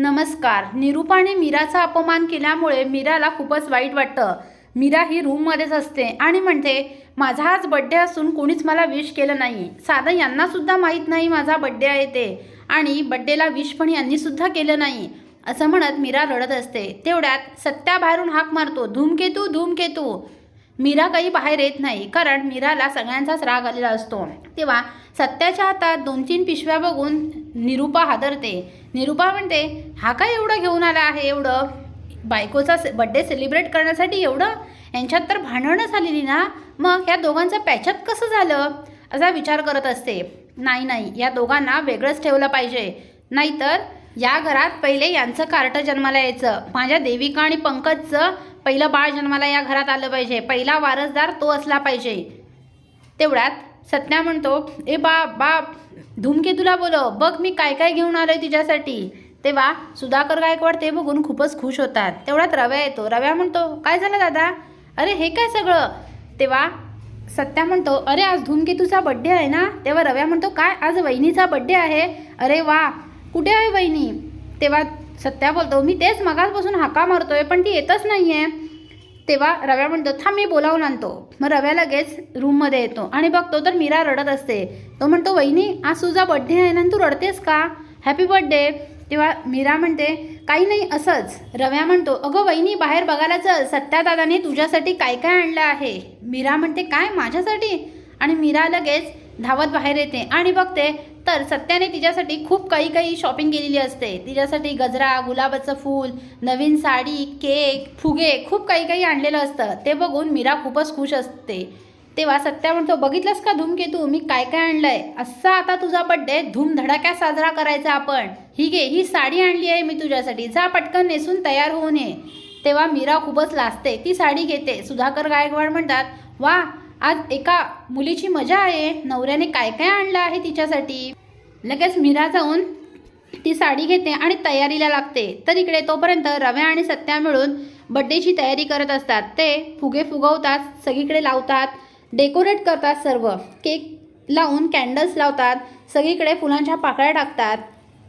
नमस्कार. निरूपाने मीराचा अपमान केल्यामुळे मीराला खूपच वाईट वाटतं. मीरा ही रूममध्येच असते आणि म्हणते माझा आज बड्डे असून कोणीच मला विश केलं नाही. साधं यांनासुद्धा माहीत नाही माझा बड्डे आहे ते. आणि बड्डेला विश पण यांनीसुद्धा केलं नाही. असं म्हणत मीरा रडत असते. तेवढ्यात सत्या बाहेरून हाक मारतो. धूमकेतू धूमकेतू मीरा काही बाहेर येत नाही कारण मीराला सगळ्यांचाच राग आलेला असतो. तेव्हा सत्याच्या हातात दोन तीन पिशव्या बघून निरूपा हादरते. निरूपा म्हणते हा काय एवढं घेऊन आला आहे एवढं? बायकोचा बड्डे सेलिब्रेट करण्यासाठी एवढं? यांच्यात तर भांडणं झालेली ना? मग या दोघांचं पॅचअप कसं झालं? असा विचार करत असते. नाही नाही या दोघांना वेगळंच ठेवलं पाहिजे. नाहीतर या घरात पहिले यांचं कार्ट जन्माला यायचं. माझ्या देविका आणि पंकजचं पहिलं बाळ जन्माला या घरात आलं पाहिजे. पहिला वारसदार तो असला पाहिजे. तेवढ्यात सत्या म्हणतो ए बाप बाप धूमकेतूला बोलव. बघ मी काय काय घेऊन आलो आहे तिच्यासाठी तेव्हा सुधाकर गायकवाड ते बघून खूपच खुश होतात. तेवढ्यात रव्या येतो. रव्या म्हणतो काय झालं दादा? अरे हे काय सगळं? तेव्हा सत्या म्हणतो अरे आज धूमकेतूचा बड्डे आहे ना? तेव्हा रव्या म्हणतो काय? आज वहिनीचा बड्डे आहे? अरे वा. कुठे आहे वहिनी? तेव्हा सत्या बोलतो मी तेच मगासपासून हाका मारतोय पण ती येतच नाही आहे तेव्हा रव्या म्हणतो थांब मी बोलावून आणतो. मग रव्या लगेच रूममध्ये येतो आणि बघतो तर मीरा रडत असते. तो म्हणतो वहिनी आज तुझा बड्डे आहे ना तू रडतेस का? हॅपी बड्डे तेव्हा मीरा म्हणते काही नाही असंच. रव्या म्हणतो अगं वहिनी बाहेर बघायला चल. सत्या दादाने तुझ्यासाठी काय काय आणलं आहे? मीरा म्हणते काय? माझ्यासाठी? आणि मीरा लगेच धावत बाहेर येते आणि बघते तर सत्याने तिच्यासाठी खूप काही काही शॉपिंग केलेली असते. तिच्यासाठी गजरा गुलाबाचं फूल नवीन साडी केक फुगे खूप काही काही आणलेलं असतं. ते बघून मीरा खूपच खुश असते. तेव्हा सत्या म्हणतो बघितलंस का धूमकेतू? मी काय काय आणलंय? असा आता तुझा बड्डे धूमधडाक्यात साजरा करायचा आपण. ही घे ही साडी आणली आहे मी तुझ्यासाठी. जा पटकन नेसून तयार होऊन ये. तेव्हा मीरा खूपच लाजते. ती साडी घेते. सुधाकर गायकवाड म्हणतात वा आज एका मुलीची मजा आहे. नवऱ्याने काय काय आणलं आहे तिच्यासाठी? लगेच मीरा जाऊन ती साडी घेते आणि तयारीला लागते. तर इकडे तोपर्यंत रव्या आणि सत्या मिळून बड्डेची तयारी करत असतात. ते फुगे फुगवतात सगळीकडे लावतात डेकोरेट करतात सर्व. केक लावून कॅन्डल्स लावतात सगळीकडे फुलांच्या पाकळ्या टाकतात.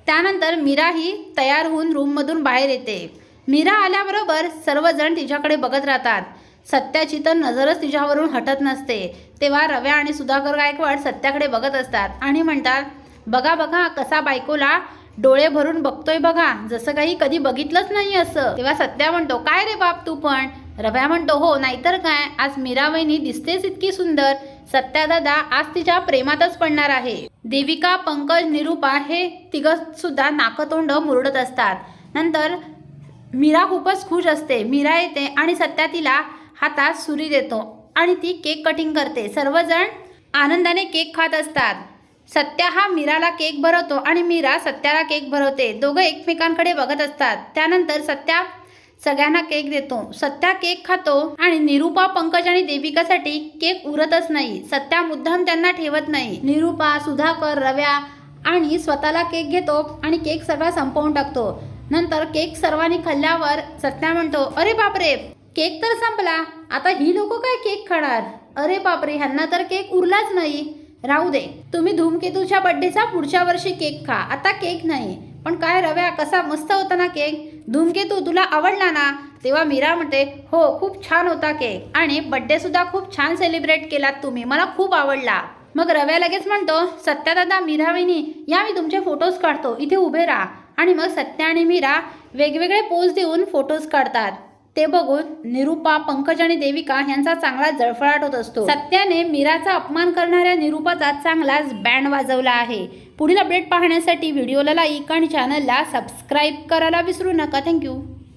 त्यानंतर मीरा ही तयार होऊन रूममधून बाहेर येते. मीरा आल्याबरोबर सर्वजण तिच्याकडे बघत राहतात. सत्याची तर नजरच तिच्यावरून हटत नसते. तेव्हा रव्या आणि सुधाकर गायकवाड सत्याकडे बघत असतात आणि म्हणतात बघा बघा कसा बायकोला डोळे भरून बघतोय बघा. जसं काही कधी बघितलंच नाही असं. तेव्हा सत्या म्हणतो काय रे बाप तू पण? रव्या म्हणतो हो नाहीतर काय? आज मीरा वहिनी दिसतेच इतकी सुंदर. सत्या दादा आज तिच्या प्रेमातच पडणार आहे. देविका पंकज निरूपा हे तिघ सुद्धा नाकतोंड मुरडत असतात. नंतर मीरा खूपच खुश असते. मीरा येते आणि सत्या तिला हातात सुरी देतो आणि ती केक कटिंग करते. सर्वजण आनंदाने केक खात असतात. सत्या हा मीराला केक भरवतो आणि मीरा सत्याला केक भरवते. दोघं एकमेकांकडे बघत असतात. त्यानंतर सत्या सगळ्यांना केक देतो. सत्या केक खातो आणि निरूपा पंकज आणि देविकासाठी केक उरतच नाही. सत्या मुद्दाम त्यांना ठेवत नाही. निरूपा सुधाकर रव्या आणि स्वतःला केक घेतो आणि केक सगळा संपवून टाकतो. नंतर केक सर्वांनी खाल्ल्यावर सत्या म्हणतो अरे बापरे! केक तर संपला. आता ही लोक काय केक खाणार? अरे बापरे ह्यांना तर केक उरलाच नाही. राहू दे. तुम्ही धूमकेतूच्या बड्डेचा पुढच्या वर्षी केक खा. आता केक नाही. पण काय रव्या कसा मस्त होता ना केक? धूमकेतू तुला आवडला ना? तेव्हा मीरा म्हणते हो खूप छान होता केक. आणि बड्डे सुद्धा खूप छान सेलिब्रेट केलात तुम्ही. मला खूप आवडला. मग रव्या लगेच म्हणतो सत्या दादा मीरा वहिनी या मी तुमचे फोटोज काढतो. इथे उभे राहा. आणि मग सत्या आणि मीरा वेगवेगळे पोज देऊन फोटोज काढतात. ते बघून निरूपा पंकज आणि देविका यांचा चांगला जळफळाट होत असतो. सत्याने मीराचा अपमान करणाऱ्या निरूपाचा चांगलाच बँड वाजवला आहे. पुढील अपडेट पाहण्यासाठी व्हिडिओला लाईक आणि चॅनलला सबस्क्राईब करायला विसरू नका. थँक्यू